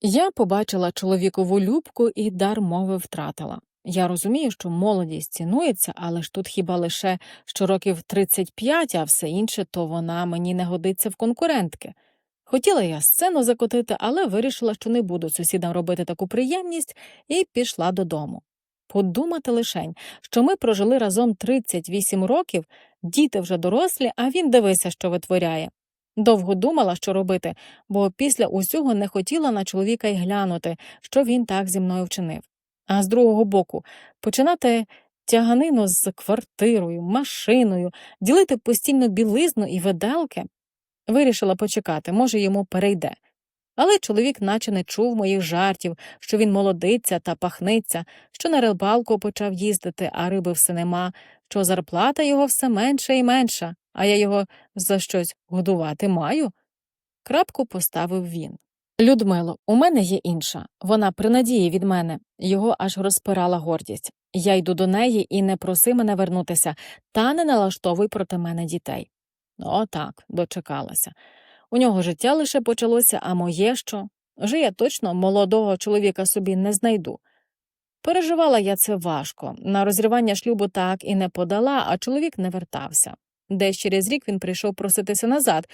Я побачила чоловікову любку і дар мови втратила. Я розумію, що молодість цінується, але ж тут хіба лише що років 35, а все інше, то вона мені не годиться в конкурентки. Хотіла я сцену закотити, але вирішила, що не буду сусідам робити таку приємність, і пішла додому. Подумати лишень, що ми прожили разом 38 років, діти вже дорослі, а він дивися, що витворяє. Довго думала, що робити, бо після усього не хотіла на чоловіка й глянути, що він так зі мною вчинив. А з другого боку, починати тяганину з квартирою, машиною, ділити постійно білизну і виделки. Вирішила почекати, може, йому перейде. Але чоловік наче не чув моїх жартів, що він молодиться та пахниться, що на рибалку почав їздити, а риби все нема, що зарплата його все менша і менша, а я його за щось годувати маю. Крапку поставив він. Людмило, у мене є інша. Вона при надії від мене. Його аж розпирала гордість. Я йду до неї і не проси мене вернутися, та не налаштовуй проти мене дітей. Отак, дочекалася. У нього життя лише почалося, а моє що? Вже я точно молодого чоловіка собі не знайду. Переживала я це важко. На розірвання шлюбу так і не подала, а чоловік не вертався. Десь через рік він прийшов проситися назад,